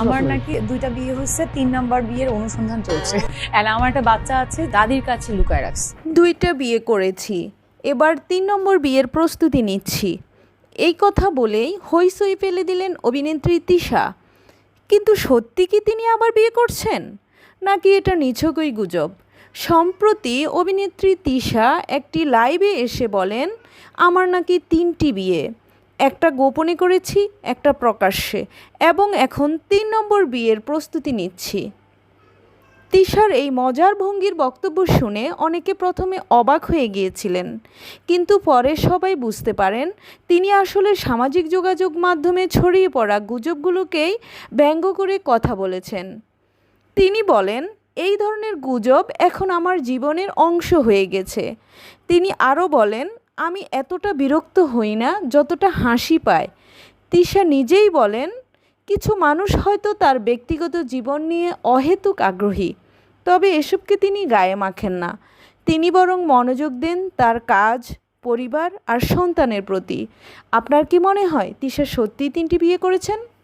আমার নাকি দুইটা বিয়ে হচ্ছে তিন নাম্বার বিয়ের অনুসন্ধান চলছে। আর আমার একটা বাচ্চা আছে দাদির কাছে লুকায় রাখছে। দুইটা বিয়ে করেছি এবার তিন নম্বর বিয়ের প্রস্তুতি নিচ্ছি। এই কথা বলেই হইসই ফেলে দিলেন অভিনেত্রী তিশা কিন্তু সত্যি কি তিনি আবার বিয়ে করছেন? নাকি এটা নিছকই গুজব? সম্প্রতি অভিনেত্রী তিশা একটি লাইভে এসে বলেন আমার নাকি তিনটি বিয়ে। একটা গোপনে করেছি, একটা প্রকাশ্যে, এবং এখন তিন নম্বর বিয়ের প্রস্তুতি নিচ্ছি। তিশার এই মজার ভঙ্গির বক্তব্য শুনে অনেকে প্রথমে অবাক হয়ে গিয়েছিলেন, কিন্তু পরে সবাই বুঝতে পারেন, তিনি আসলে সামাজিক যোগাযোগ মাধ্যমে ছড়িয়ে পড়া গুজবগুলোকেই ব্যঙ্গ করে কথা বলেছেন। তিনি বলেন, এই ধরনের গুজব এখন আমার জীবনের অংশ হয়ে গেছে। তিনি আরও বলেন আমি এতটা বিরক্ত হই না যতটা হাসি পায়। তিশা নিজেই বলেন, কিছু মানুষ হয়তো তার ব্যক্তিগত জীবন নিয়ে অহেতুক আগ্রহী, তবে এসবকে তিনি গায়ে মাখেন না। তিনি বরং মনোযোগ দেন তার কাজ, পরিবার আর সন্তানের প্রতি। আপনার কি মনে হয়, তিশা সত্যিই তিনটি বিয়ে করেছেন?